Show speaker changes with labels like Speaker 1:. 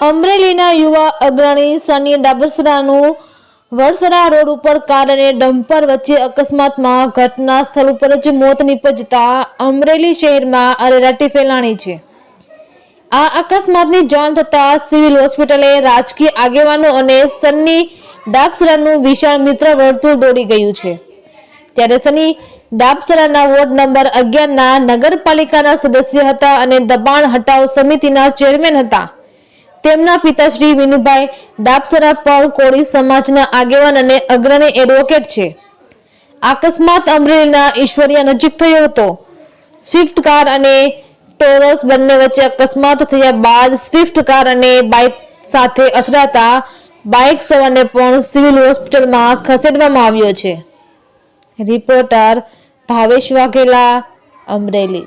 Speaker 1: અમરેલીના યુવા અગ્રણી સની ડાબસરાનું વડસરા રોડ ઉપર કાર અને ડમ્પર વચ્ચે અકસ્માતમાં ઘટના સ્થળ ઉપર જ મોત નીપજતા અમરેલી શહેરમાં અરેરાટી ફેલાણી છે. આ અકસ્માતની જાણ થતાં સિવિલ હોસ્પિટલે રાજકીય આગેવાનો અને સન્ની ડાબસરાનું વિશાળ મિત્ર વર્તુળ દોડી ગયું છે. ત્યારે સની ડાબસરાના વોર્ડ નંબર અગિયારના નગરપાલિકાના સદસ્ય હતા અને દબાણ હટાવ સમિતિના ચેરમેન હતા. તેમના પિતાશ્રી વિનુભાઈ ડાપસરા પણ કોળી સમાજના આગેવાન અને અગ્રણી એડવોકેટ છે. અકસ્માત અમરેલીના ઈશ્વરિયા નજીક થયો હતો. સ્વિફ્ટ કાર અને ટોરસ બંને વચ્ચે અકસ્માત થયા બાદ સ્વિફ્ટ કાર અને બાઇક સાથે અથડાતા બાઇક સવારને પણ સિવિલ હોસ્પિટલમાં ખસેડવામાં આવ્યો છે. રિપોર્ટર ભાવેશ વાઘેલા, અમરેલી.